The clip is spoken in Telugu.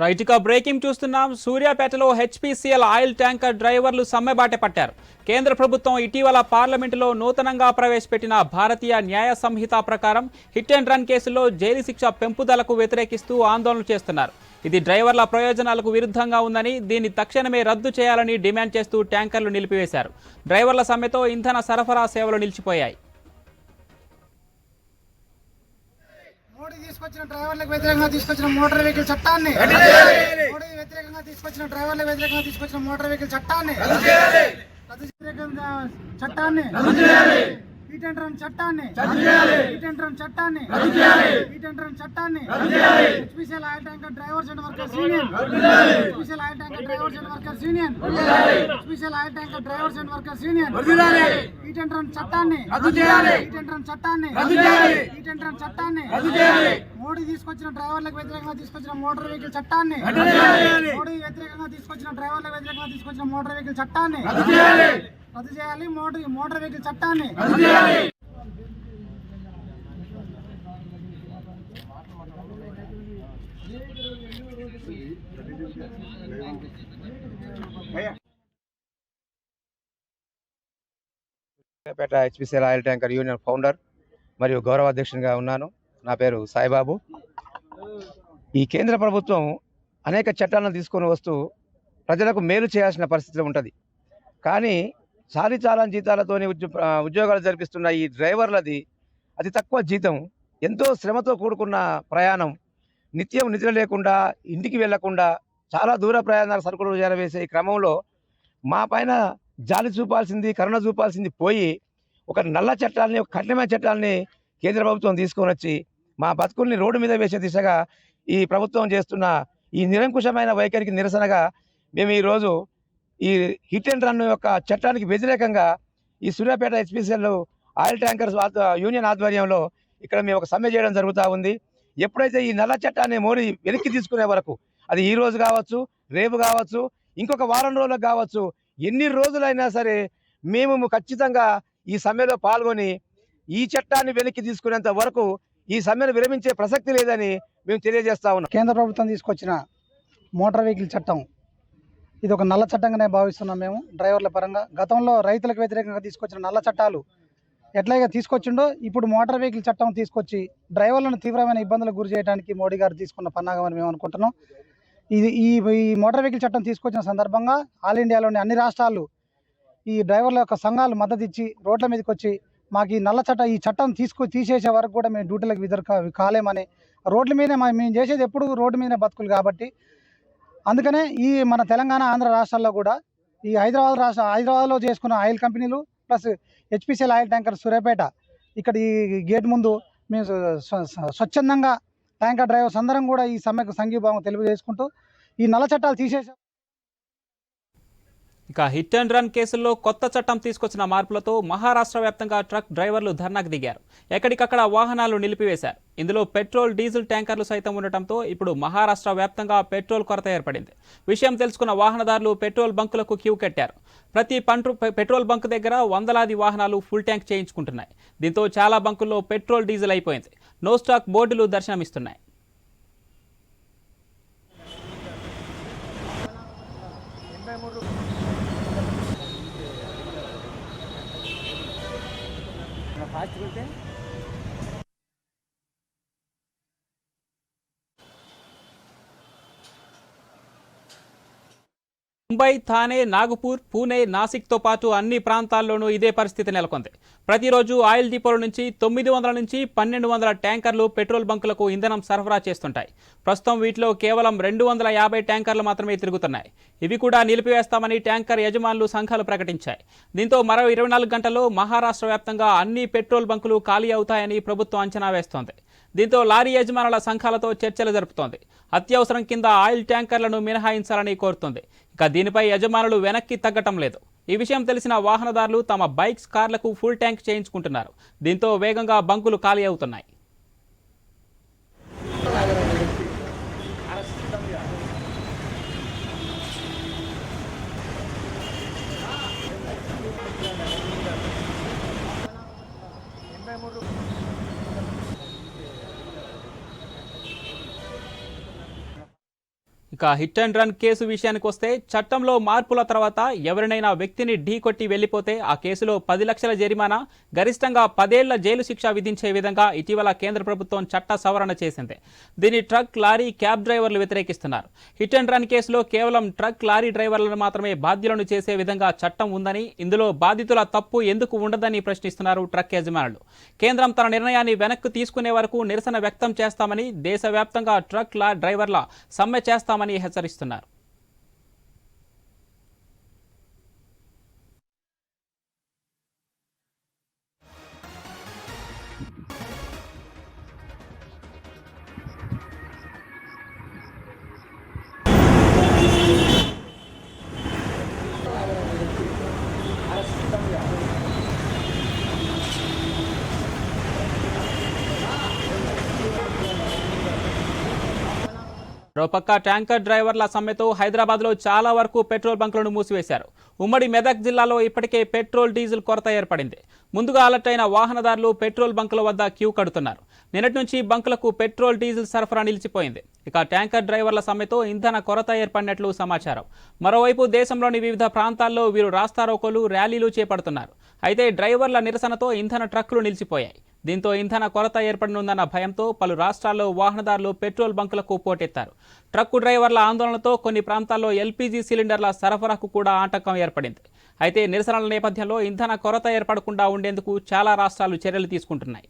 రైట్ ఇక బ్రేకింగ్ చూస్తున్నాం. సూర్యాపేటలో హెచ్పిసిఎల్ ఆయిల్ ట్యాంకర్ డ్రైవర్లు సమ్మెబాట పట్టారు. కేంద్ర ప్రభుత్వం ఇటీవల పార్లమెంటులో నూతనంగా ప్రవేశపెట్టిన భారతీయ న్యాయ సంహిత ప్రకారం హిట్ అండ్ రన్ కేసుల్లో జైలు శిక్ష పెంపుదలకు వ్యతిరేకిస్తూ ఆందోళన చేస్తున్నారు. ఇది డ్రైవర్ల ప్రయోజనాలకు విరుద్ధంగా ఉందని దీన్ని తక్షణమే రద్దు చేయాలని డిమాండ్ చేస్తూ ట్యాంకర్లు నిలిపివేశారు. డ్రైవర్ల సమ్మెతో ఇంధన సరఫరా సేవలు నిలిచిపోయాయి. తీసుకొచ్చిన డ్రైవర్లకు వ్యతిరేకంగా తీసుకొచ్చిన మోటార్ వెహికల్ చట్టాన్ని. మోడీ వ్యతిరేకంగా తీసుకొచ్చిన డ్రైవర్లకు వ్యతిరేకంగా తీసుకొచ్చిన మోటార్ వెహికల్ చట్టాన్ని. రద్దు వ్యతిరేకంగా చట్టాన్ని. హీట్ అండ్ రన్ చట్టాన్ని. హీట్ అండ్ రన్ చట్టాన్ని. హీట్ అండ్ రన్ చట్టాన్ని. HPCL oil tanker drivers and workers union HPCL oil tanker drivers and workers union HPCL oil tanker drivers and workers union hit and run చట్టాన్ని. హీట్ అండ్ చట్టాన్ని. హీట్ చట్టాన్ని. మోడీ తీసుకొచ్చిన డ్రైవర్లకు వ్యతిరేకంగా తీసుకొచ్చిన మోటార్ వెహికల్ చట్టాన్ని. మోడీ వ్యతిరేకంగా తీసుకొచ్చిన డ్రైవర్లకు వ్యతిరేకంగా తీసుకొచ్చిన మోటార్ వెహికల్ చట్టాన్ని. రద్దు చేయాలి. మోడీ మోటార్ వెహికల్ చట్టాన్ని. పేట HPCL oil tanker union founder మరియు గౌరవ అధ్యక్షునిగా ఉన్నాను. నా పేరు సాయిబాబు. ఈ కేంద్ర ప్రభుత్వం అనేక చట్టాలను తీసుకొని వస్తూ ప్రజలకు మేలు చేయాల్సిన పరిస్థితి ఉంటుంది. కానీ చాలీ చాలని జీతాలతోని ఉద్యో ఉద్యోగాలు జరిపిస్తున్న ఈ డ్రైవర్లది అతి తక్కువ జీతం ఎంతో శ్రమతో కూడుకున్న ప్రయాణం నిత్యం నిద్ర లేకుండా ఇంటికి వెళ్ళకుండా చాలా దూర ప్రయాణాలు సరుకులు చేరవేసే క్రమంలో మా పైన జాలి చూపాల్సింది కరుణ చూపాల్సింది పోయి ఒక నల్ల చట్టాలని ఒక కఠినమైన చట్టాలని కేంద్ర ప్రభుత్వం తీసుకొని వచ్చి మా బతుకుల్ని రోడ్డు మీద వేసే దిశగా ఈ ప్రభుత్వం చేస్తున్న ఈ నిరంకుశమైన వైఖరికి నిరసనగా మేము ఈరోజు ఈ హిట్ అండ్ రన్ యొక్క చట్టానికి వ్యతిరేకంగా ఈ Suryapet HPCL oil tankers union ఆధ్వర్యంలో ఇక్కడ మేము ఒక సమ్మె చేయడం జరుగుతూ ఉంది. ఎప్పుడైతే ఈ నల్ల చట్టాన్ని మోడీ వెనక్కి తీసుకునే వరకు అది ఈ రోజు కావచ్చు రేపు కావచ్చు ఇంకొక వారం రోజులకు కావచ్చు ఎన్ని రోజులైనా సరే మేము ఖచ్చితంగా ఈ సమ్మెలో పాల్గొని ఈ చట్టాన్ని వెనక్కి తీసుకునేంత వరకు ఈ సమ్మెను విరమించే ప్రసక్తి లేదని మేము తెలియజేస్తా ఉన్నాం. కేంద్ర ప్రభుత్వం తీసుకొచ్చిన మోటార్ వెహికల్ చట్టం ఇది ఒక నల్ల చట్టంగానే భావిస్తున్నాం మేము డ్రైవర్ల పరంగా. గతంలో రైతులకు వ్యతిరేకంగా తీసుకొచ్చిన నల్ల చట్టాలు ఎట్లాగే తీసుకొచ్చిండో ఇప్పుడు మోటార్ వెహికల్ చట్టం తీసుకొచ్చి డ్రైవర్లను తీవ్రమైన ఇబ్బందులకు గురి చేయడానికి మోడీ గారు తీసుకున్న పన్నాగం అని మేము అనుకుంటున్నాం. ఇది ఈ ఈ మోటార్ వెహికల్ చట్టం తీసుకొచ్చిన సందర్భంగా ఆల్ ఇండియాలోని అన్ని రాష్ట్రాలు ఈ డ్రైవర్ల యొక్క సంఘాలు మద్దతు ఇచ్చి రోడ్ల మీదకి వచ్చి మాకు ఈ నల్ల చట్టం ఈ చట్టం తీసుకు తీసేసే వరకు కూడా మేము డ్యూటీలకు విదర్ కాలేమని రోడ్ల మీదనే మా- మేము చేసేది ఎప్పుడు రోడ్డు మీదనే బతుకులు కాబట్టి అందుకనే ఈ మన తెలంగాణ ఆంధ్ర రాష్ట్రాల్లో కూడా ఈ హైదరాబాద్ రాష్ట్ర హైదరాబాద్లో చేసుకున్న ఆయిల్ కంపెనీలు plus HPCL oil tanker Suryapet ఇక్కడ ఈ గేట్ ముందు మేము స్వచ్ఛందంగా ట్యాంకర్ డ్రైవర్స్ అందరం కూడా ఈ సమ్మెకు సంఘీభావం తెలియజేసుకుంటూ ఈ నల్ల చట్టాలు తీసేసాం ఇక హిట్ అండ్ రన్ కేసుల్లో కొత్త చట్టం తీసుకొచ్చిన మార్పులతో మహారాష్ట్ర వ్యాప్తంగా ట్రక్ డ్రైవర్లు ధర్నాకు దిగారు. ఎక్కడికక్కడ వాహనాలు నిలిపివేశారు. ఇందులో పెట్రోల్ డీజిల్ ట్యాంకర్లు సైతం ఉండటంతో ఇప్పుడు మహారాష్ట్ర వ్యాప్తంగా పెట్రోల్ కొరత ఏర్పడింది. విషయం తెలుసుకున్న వాహనదారులు పెట్రోల్ బంకులకు క్యూ కట్టారు. ప్రతి పంట్రు పెట్రోల్ బంక్ దగ్గర వందలాది వాహనాలు ఫుల్ ట్యాంక్ చేయించుకుంటున్నాయి. దీంతో చాలా బంకుల్లో పెట్రోల్ డీజిల్ అయిపోయింది. నో స్టాక్ బోర్డులు దర్శనమిస్తున్నాయి. फास्ट बोलते हैं ముంబై థానే నాగపూర్ పూణే నాసిక్తో పాటు అన్ని ప్రాంతాల్లోనూ ఇదే పరిస్థితి నెలకొంది. ప్రతిరోజు ఆయిల్ డిపోల నుంచి తొమ్మిది వందల నుంచి పన్నెండు వందల ట్యాంకర్లు పెట్రోల్ బంకులకు ఇంధనం సరఫరా చేస్తుంటాయి. ప్రస్తుతం వీటిలో కేవలం రెండు వందల యాభై ట్యాంకర్లు మాత్రమే తిరుగుతున్నాయి. ఇవి కూడా నిలిపివేస్తామని ట్యాంకర్ యజమానులు సంఘాలు ప్రకటించాయి. దీంతో మరో ఇరవై నాలుగు గంటల్లో మహారాష్ట్ర వ్యాప్తంగా అన్ని పెట్రోల్ బంకులు ఖాళీ అవుతాయని ప్రభుత్వం అంచనా వేస్తోంది. దీంతో లారీ యజమానుల సంఘాలతో చర్చలు జరుపుతోంది. అత్యవసరం కింద ఆయిల్ ట్యాంకర్లను మినహాయించాలని కోరుతోంది. దీనిపై యజమానులు వెనక్కి తగ్గటం లేదు. ఈ విషయం తెలిసిన వాహనదారులు తమ బైక్స్ కార్లకు ఫుల్ ట్యాంక్ చేయించుకుంటున్నారు. దీంతో వేగంగా బంకులు ఖాళీ అవుతున్నాయి. ఇక హిట్ అండ్ రన్ కేసు విషయానికి వస్తే చట్టంలో మార్పుల తర్వాత ఎవరినైనా వ్యక్తిని ఢీకొట్టి వెళ్ళిపోతే ఆ కేసులో పది లక్షల జరిమానా గరిష్టంగా పదేళ్ళ జైలు శిక్ష విధించే విధంగా ఇటీవల కేంద్ర ప్రభుత్వం చట్ట సవరణ చేసింది. దీని ట్రక్ లారీ క్యాబ్ డ్రైవర్లు వ్యతిరేకిస్తున్నారు. హిట్ అండ్ రన్ కేసులో కేవలం ట్రక్ లారీ డ్రైవర్లను మాత్రమే బాధ్యులను చేసే విధంగా చట్టం ఉందని ఇందులో బాధితుల తప్పు ఎందుకు ఉండదని ప్రశ్నిస్తున్నారు ట్రక్ యజమానులు. కేంద్రం తన నిర్ణయాన్ని వెనక్కు తీసుకునే వరకు నిరసన వ్యక్తం చేస్తామని దేశవ్యాప్తంగా ట్రక్ లా డ్రైవర్ల సమ్మె చేస్తామని హెచ్చరిస్తున్నారు. మరోపక్క ట్యాంకర్ డ్రైవర్ల సమ్మెతో హైదరాబాద్లో చాలా వరకు పెట్రోల్ బంకులను మూసివేశారు. ఉమ్మడి మెదక్ జిల్లాలో ఇప్పటికే పెట్రోల్ డీజిల్ కొరత ఏర్పడింది. ముందుగా అలర్ట్ అయిన వాహనదారులు పెట్రోల్ బంకుల వద్ద క్యూ కడుతున్నారు. నిన్నటి నుంచి బంకులకు పెట్రోల్ డీజిల్ సరఫరా నిలిచిపోయింది. ఇక ట్యాంకర్ డ్రైవర్ల సమ్మెతో ఇంధన కొరత ఏర్పడినట్లు సమాచారం. మరోవైపు దేశంలోని వివిధ ప్రాంతాల్లో వీరు రాస్తారోకోలు ర్యాలీలు చేపడుతున్నారు. అయితే డ్రైవర్ల నిరసనతో ఇంధన ట్రక్కులు నిలిచిపోయాయి. దీంతో ఇంధన కొరత ఏర్పడనుందన్న భయంతో పలు రాష్ట్రాల్లో వాహనదారులు పెట్రోల్ బంకులకు పోటెత్తారు. ట్రక్కు డ్రైవర్ల ఆందోళనతో కొన్ని ప్రాంతాల్లో ఎల్పీజీ సిలిండర్ల సరఫరాకు కూడా ఆటంకం ఏర్పడింది. అయితే నిరసనల నేపథ్యంలో ఇంధన కొరత ఏర్పడకుండా ఉండేందుకు చాలా రాష్ట్రాలు చర్యలు తీసుకుంటున్నాయి.